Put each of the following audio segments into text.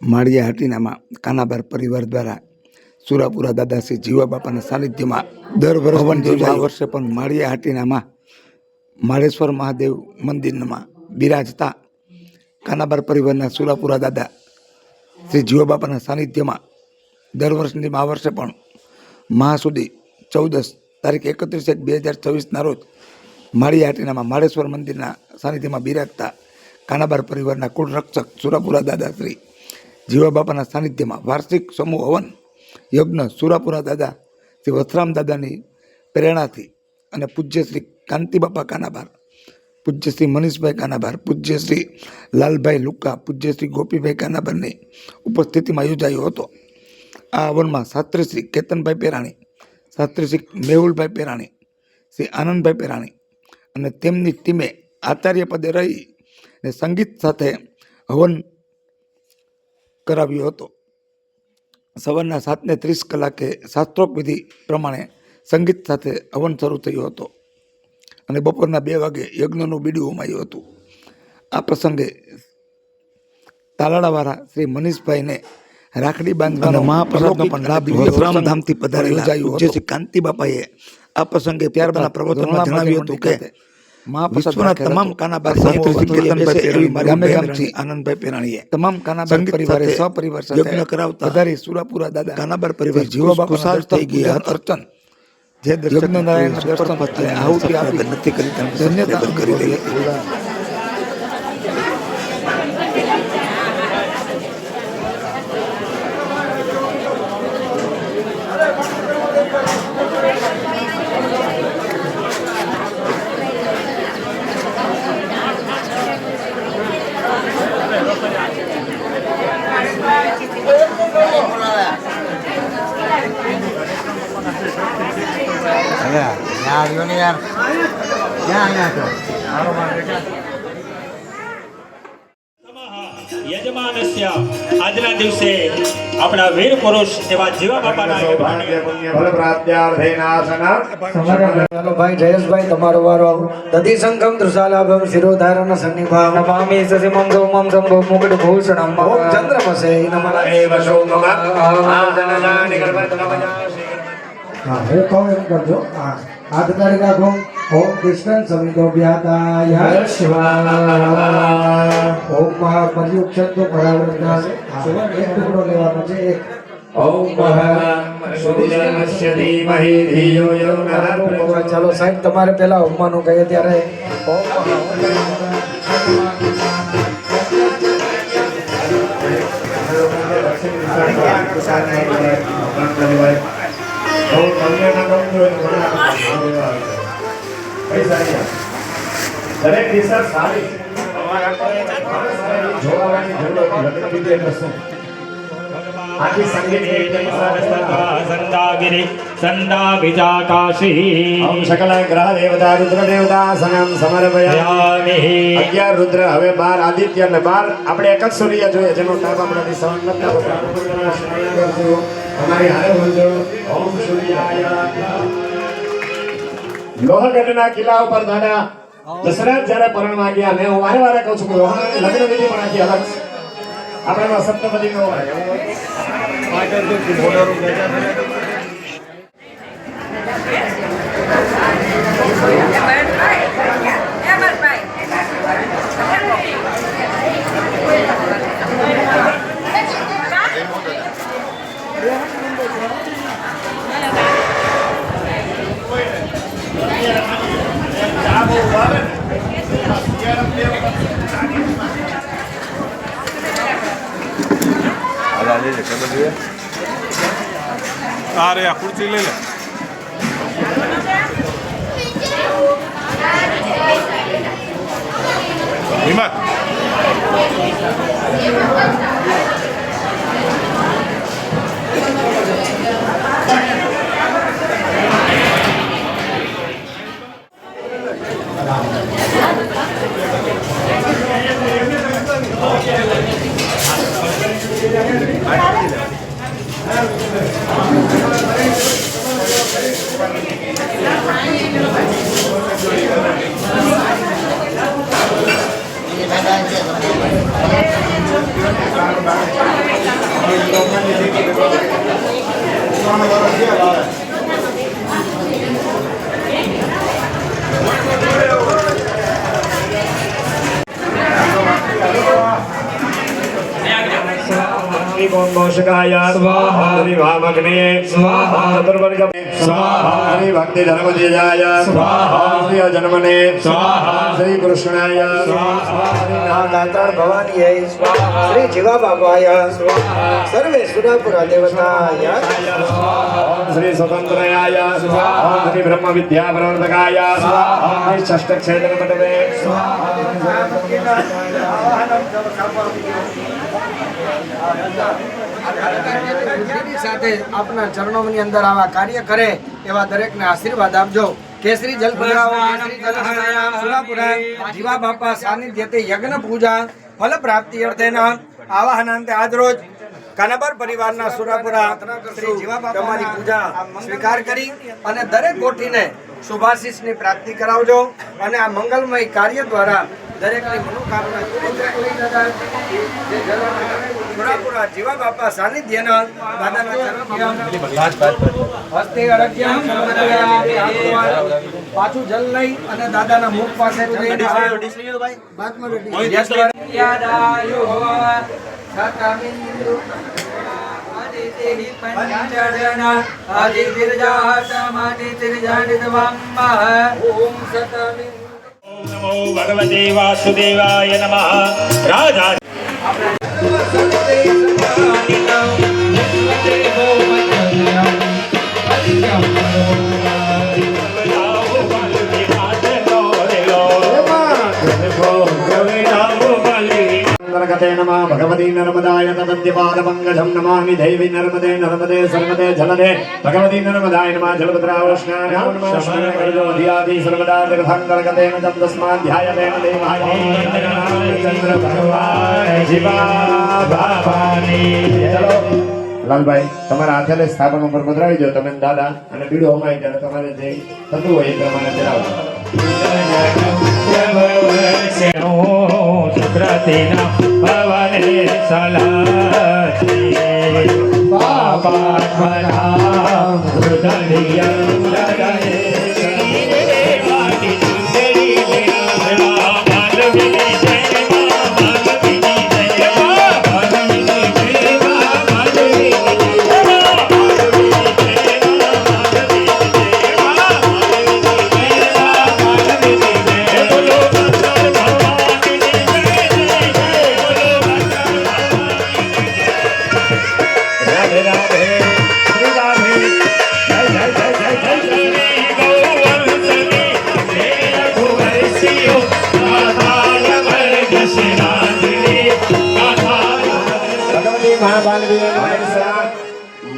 માળિયા હાટીનામાં કાનાબાર પરિવાર દ્વારા સુરાપુરા દાદા શ્રી જીવા બાપાના સાનિધ્યમાં દર વર્ષ આ વર્ષે પણ માળિયા હાટીનામાં માળેશ્વર મહાદેવ મંદિરમાં બિરાજતા કાનાબાર પરિવારના સુરાપુરા દાદા શ્રી જીવા બાપાના સાનિધ્યમાં દર વર્ષની આ વર્ષે પણ મહા સુધી ચૌદસ તારીખ એકત્રીસ એક બે હજાર ચોવીસના રોજ માળિયા હાટીનામાં માળેશ્વર મંદિરના સાનિધ્યમાં બિરાજતા કાનાબાર પરિવારના કુળ રક્ષક સુરાપુરા દાદા શ્રી જીવા બાપાના સાનિધ્યમાં વાર્ષિક સમૂહ હવન યજ્ઞ સુરાપુરા દાદા શ્રી વસરામ દાદાની પ્રેરણાથી અને પૂજ્ય શ્રી કાંતિ બાપા કાનાબાર પૂજ્ય શ્રી મનીષભાઈ કાનાભાર, પૂજ્ય શ્રી લાલભાઈ લુકા પૂજ્ય શ્રી ગોપીભાઈ કાનાભારની ઉપસ્થિતિમાં યોજાયો હતો. આ હવનમાં શાસ્ત્રી શ્રી કેતનભાઈ પેરાણી, શાસ્ત્રી શ્રી મેહુલભાઈ પેરાણી, શ્રી આનંદભાઈ પેરાણી અને તેમની ટીમે આચાર્ય પદે રહી ને સંગીત સાથે હવન કરાવ્યો હતો. સવારના સાતને ત્રીસ કલાકે શાસ્ત્રોક વિધિ પ્રમાણે સંગીત સાથે હવન શરૂ થયો હતો અને બપોરના બે વાગે યજ્ઞનું બીડું ઉમાયું હતું. આ પ્રસંગે તાલાળાવાળા શ્રી મનીષભાઈને રાખડી બાંધવાનો મહાપ્રસાદનો પણ લાભ રામધામથી પધારેલા જે શ્રી કાંતિ બાપાએ આ પ્રસંગે ત્યારબાદ પ્રવચનમાં જણાવ્યું હતું કે વિશ્વના તમામ કાનાબાર ગામે ગામથી આનંદભાઈ પેરાણીએ તમામ કાનાબાર પરિવારે સપરિવાર સાથે યજ્ઞ કરાવતા વધારે સુરાપુરા દાદા કાનાબાર પરિવાર જીવો થઈ ગયા અર્ચન જે યજ્ઞ નારાયણ દર્શન આહુતિ આપી નથી કરી ધન્યતા કરી રહી યાર આવ્યો ને યાર. ક્યાં આવ્યા છો? યજમાનસ્ય આજના દિવસે આપણા વીર પુરુષ એવા જીવા બાપાના ભાઈ જયેશભાઈ તમારો વારો દધિ સંગમ શિરોધારણ સન્નિભાવ નમામિ સસિમં ગૌમં શંભો મુકટ ભૂષણમ. ચંદ્રમસે નમઃ. હા હું કહું એમ કરજો. હા હાથ કરી રાખો ઓમ કૃષ્ણ સમિતો વ્યાતાય ઓમ મહાપર્યુક્ષંતો પરાવૃત્તા સુવર્ણ એક ટુકડો લેવાનો છે એક. ચાલો સાહેબ તમારે પેલા હોમવાનું કહીએ ત્યારે. ઓમ દરેક દિશા સારી જોવાની જરૂર લગ્ન વિધિ એટલે શું આખી સંગીત સંદાગિરી સંદાભિજાકાશી ઓમ સકલ ગ્રહ દેવતા રુદ્ર હવે બાર આદિત્ય ને બાર આપણે એક જ સૂર્ય જોઈએ જેનો તાપ આપણાથી અમારી હારે બોલજો ઓમ લોહગઢના કિલ્લા ઉપર દાદા દશરથ જ્યારે પરણ ગયા, મેં હું વારે વારે કહું છું કે લોહાની લગ્ન વિધિ પણ આખી અલગ આપણે સપ્તપદી નો અરે આ ખુરશી લઈ લે. હિંમત. છે શ્રી ઓમ મોષકાય સ્વાહા શ્રી વામગ્ને સ્વાહા ચતુર્વર્ગમે સ્વાહા શ્રી ભક્તિ ધર્મજેજાય સ્વાહા શ્રી અજન્મને સ્વાહા શ્રી કૃષ્ણાય સ્વાહા દાતાર ભવાનીય સ્વાહા શ્રી જીવા બાબાય સ્વાહા સર્વે સુરાપુરા દેવતાય ઓમ શ્રી સ્વતંત્રયાય સ્વાહા ઓમ શ્રી બ્રહ્મ વિદ્યા પ્રવર્તકાય સ્વાહા ઓમ શ્રી ષષ્ઠ ક્ષેત્ર સાથે આપના ચરણોની અંદર આવા કાર્ય કરે એવા દરેકને આશીર્વાદ આપજો. કેસરી જલ જીવા બાપા સાનિધ્યતે યજ્ઞ પૂજા ફલ પ્રાપ્તિ અર્થેના આવાહનાંતે આજરોજ કાનાબર પરિવારના સુરાપુરા શ્રી તમારી પૂજા સ્વીકાર કરી અને દરેક ગોઠીને શુભાશીષની પ્રાપ્તિ કરાવજો અને આ મંગલમય કાર્ય દ્વારા દરેકની મનોકામના પૂરી થાય. જે જલારામ સુરાપુરા જીવા બાપા સાનિધ્યના દાદાના ચરણોમાં હસ્તે અરગ્યમ સમર્પયામિ. પાછું જલ લઈ અને દાદાના મુખ પાસે નમો ભગવતે વાસુદેવાય નમઃ. રાજા અંતર્ગતે નમઃ ભગવતી નર્મદાય તદદ્યપાદપંકજં નમામિ દેવી નર્મદે નર્મદે સર્વદે જલદે ભગવતી નર્મદાય નમઃ નમઃ શમનકરજોધિયાદિ સર્વદા બાબાની ચલો લાલભાઈ તમારા હાથે સ્થાપન ઉપર પધરાવી દો. તમે દાદા અને બીડું અમાય ત્યારે તમારે જે થતું હોય એ પ્રમાણે ચલાવો સુપ્રતિના ભવને સલાચી બાપા હૃદય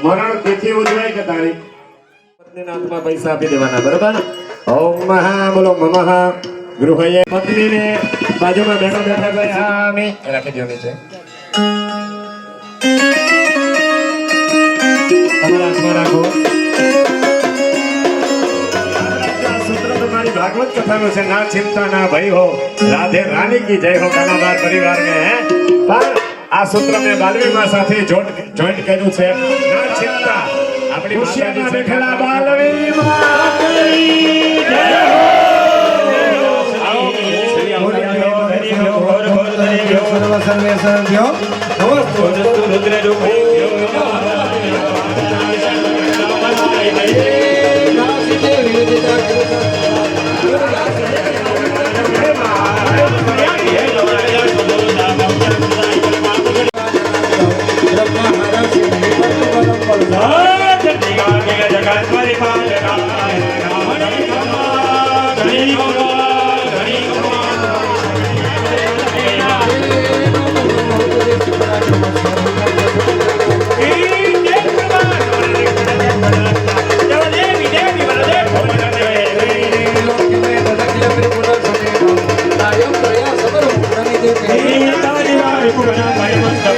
મરણ તિથિ ઉજવાય કે તારી? પત્નીના હાથમાં પૈસા આપી દેવાના, બરોબર? ઓમ મહા, બોલો મમહા ગૃહયે પત્નીને બાજુમાં બેઠો બેઠા ગયામી રાખી દો નીચે. તમારા હાથમાં રાખો. ભાગવત કથાનું છે, ના ચિંતા ના ભય હો. રાધે રાની કી જય હો કાનાબાર પરિવાર ને હે? આ સૂત્ર મેં બાલવીમાં સાથે જોઈન્ટ જોઈન્ટ કર્યું છે ના ચિંતા આપણી માતાજી બેઠેલા બાલવી સર્વ સર્વે સર્વ્યો નમસ્તે જગત えー、たわには横が何かありますか？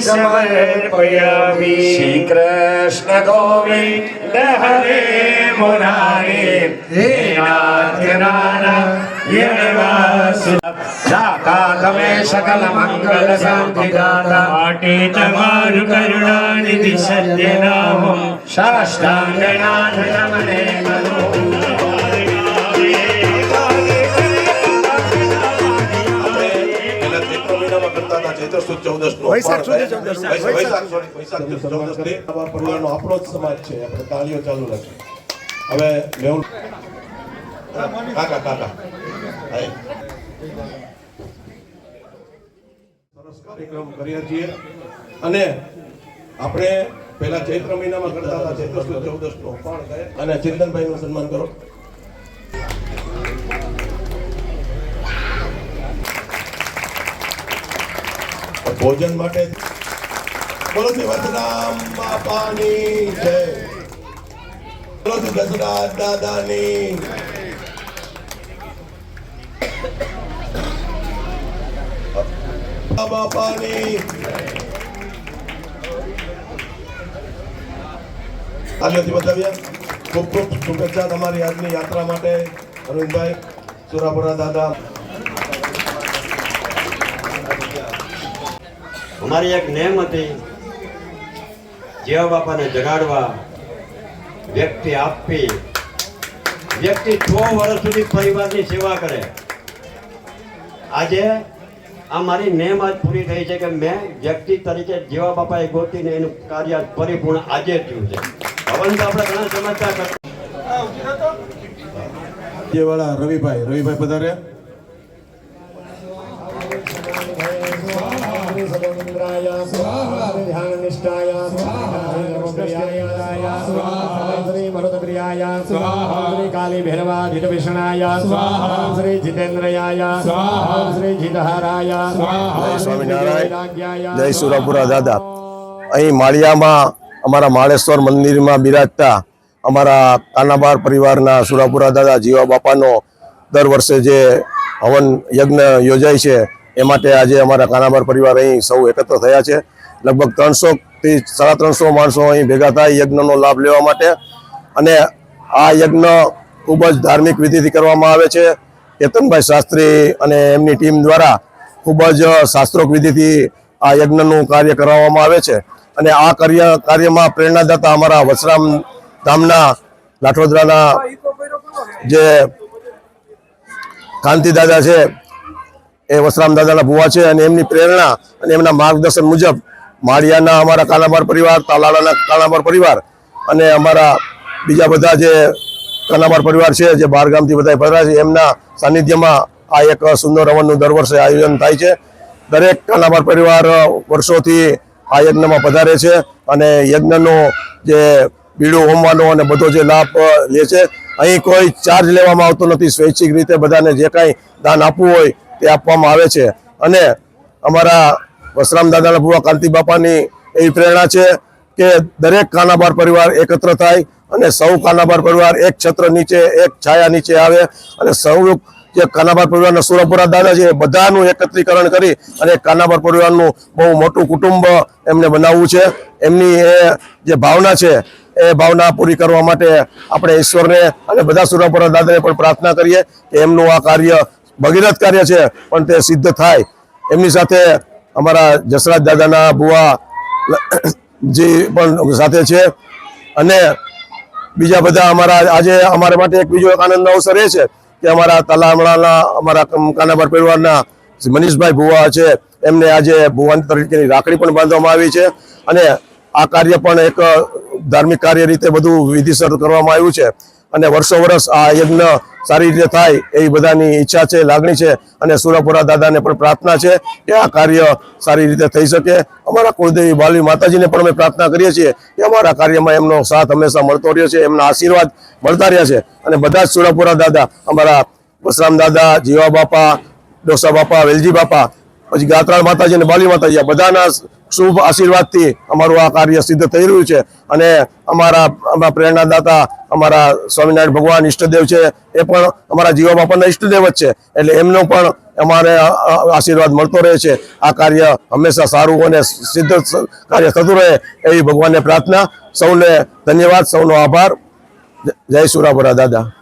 સમર્પયામિ શ્રી કૃષ્ણ ગોવિંદ હરે મુરારે હે નાથ તમે સકલ મંગલ શાંતિ દાતા માટે તમારું કરુણા નિધિ સત્ય નામ મહિનામાં કરતા હતા ચૈત્ર સુદ ચૌદસ નો વૈશાખ સુધી ચૌદસ. વૈશાખ વૈશાખ વૈશાખ સુદ ચૌદસની પરિવારનો આપણો જ સમાજ છે. આપણે તાળીઓ ચાલુ રાખીએ. હવે મેહુલ કાકા કાકા. સરસ કાર્યક્રમ કર્યા છીએ અને આપણે પેલા ચૈત્ર મહિનામાં કરતા હતા ચૈત્ર સુદ ચૌદસ નો પણ. અને ચિંતનભાઈ નું સન્માન કરો. ભોજન માટે. બોલો શ્રી વસરામ બાપાની જય. બોલો શ્રી દશરથ દાદાની બાપાની આગળથી બતાવ્યા. ખૂબ ખૂબ શુભેચ્છા તમારી આજની યાત્રા માટે. અરવિંદભાઈ સુરાપુરા દાદા. અમારી એક નેમ હતી. જેવા બાપાને જગાડવા વ્યક્તિ આપવી વ્યક્તિ છ વર્ષ સુધી પરિવારની સેવા કરે. આજે આ મારી નેમ આજ પૂરી થઈ છે કે મેં વ્યક્તિ તરીકે જેવા બાપાએ ગોતીને એનું કાર્ય પરિપૂર્ણ આજે થયું છે. ભવન તો આપણે ઘણા સમજતા કરતા રવિભાઈ રવિભાઈ પધાર્યા. સ્વામિનારાયણ. જય સુરાપુરા દાદા. અહીં માળિયામાં અમારા માળેશ્વર મંદિરમાં બિરાજતા અમારા કાનાબાર પરિવારના સુરાપુરા દાદા જીવા બાપાનો દર વર્ષે જે હવન યજ્ઞ યોજાય છે એ માટે આજે અમારા કાનાબાર પરિવાર અહીં સૌ એકત્ર થયા છે. લગભગ ત્રણસો થી સાડા ત્રણસો માણસો અહીં ભેગા થાય યજ્ઞનો લાભ લેવા માટે. અને આ યજ્ઞ ખૂબ જ ધાર્મિક વિધિથી કરવામાં આવે છે. કેતનભાઈ શાસ્ત્રી અને એમની ટીમ દ્વારા ખૂબ જ શાસ્ત્રોક વિધિથી આ યજ્ઞનું કાર્ય કરાવવામાં આવે છે. અને આ કાર્ય કાર્યમાં પ્રેરણાદાતા અમારા વસરામ ધામના લાઠોદરાના જે કાંતિ દાદા છે એ વસરામ દાદાના ભુવા છે અને એમની પ્રેરણા અને એમના માર્ગદર્શન મુજબ માળિયાના અમારા કાલાબાર પરિવાર, તાલાળાના કાલાબાર પરિવાર અને અમારા બીજા બધા જે કાલાબાર પરિવાર છે, જે બહારગામથી બધા પધરા છે, એમના સાનિધ્યમાં આ એક સુંદર હવનનું દર વર્ષે આયોજન થાય છે. દરેક કાલાબાર પરિવાર વર્ષોથી આ યજ્ઞમાં પધારે છે અને યજ્ઞનો જે બીડું હોમવાનો અને બધો જે લાભ લે છે. અહીં કોઈ ચાર્જ લેવામાં આવતો નથી. સ્વૈચ્છિક રીતે બધાને જે કાંઈ દાન આપવું હોય તે આપવામાં આવે છે. અને અમારા વસરામ દાદાના ભુવા કાંતિ બાપાની એવી પ્રેરણા છે કે દરેક કાનાબાર પરિવાર એકત્ર થાય અને સૌ કાનાબાર પરિવાર એક છત્ર નીચે, એક છાયા નીચે આવે અને સૌ જે કાનાબાર પરિવારના સુરપુરા દાદા છે એ બધાનું એકત્રીકરણ કરી અને કાનાબાર પરિવારનું બહુ મોટું કુટુંબ એમને બનાવવું છે. એમની એ જે ભાવના છે એ ભાવના પૂરી કરવા માટે આપણે ઈશ્વરને અને બધા સુરપુરા દાદાને પણ પ્રાર્થના કરીએ કે એમનું આ કાર્ય ભગીરથ કાર્ય છે, પણ તે સિદ્ધ થાય. એમની સાથે અમારા જસરાજ દાદાના ભુવા જે પણ સાથે છે. અને બીજા બધા અમારા આજે અમારા માટે એક બીજો આનંદનો અવસર એ છે કે અમારા તલામણાના, અમારા કાનાબાર પરિવારના મનીષભાઈ ભુવા છે, એમને આજે ભુવાન તરીકેની રાખડી પણ બાંધવામાં આવી છે. અને આ કાર્ય પણ એક ધાર્મિક કાર્ય રીતે બધું વિધિસર કરવામાં આવ્યું છે. અને વર્ષો વર્ષ આ યજ્ઞ સારી રીતે થાય એવી બધાની ઈચ્છા છે, લાગણી છે અને સુરાપુરા દાદાને પણ પ્રાર્થના છે કે આ કાર્ય સારી રીતે થઈ શકે. અમારા કુળદેવી બાલવી માતાજીને પણ અમે પ્રાર્થના કરીએ છીએ કે અમારા કાર્યમાં એમનો સાથ હંમેશા મળતો રહ્યો છે, એમના આશીર્વાદ મળતા રહ્યા છે. અને બધા જ સુરાપુરા દાદા, અમારા બસરામ દાદા જીવા બાપા ડોસા બાપા, વેલજી બાપા, પછી ગાત્રાળ માતાજી અને બાલી માતાજી બધાના શુભ આશીર્વાદથી અમારું આ કાર્ય સિદ્ધ થઈ રહ્યું છે. અને અમારા અમારા પ્રેરણાદાતા, અમારા સ્વામિનારાયણ ભગવાન ઈષ્ટદેવ છે, એ પણ અમારા જીવોમાં પણ ઈષ્ટદેવ જ છે. એટલે એમનો પણ અમારે આશીર્વાદ મળતો રહે છે. આ કાર્ય હંમેશા સારું અને સિદ્ધ કાર્ય થતું રહે એવી ભગવાનને પ્રાર્થના. સૌને ધન્યવાદ, સૌનો આભાર. જય- સુરાપુરા દાદા.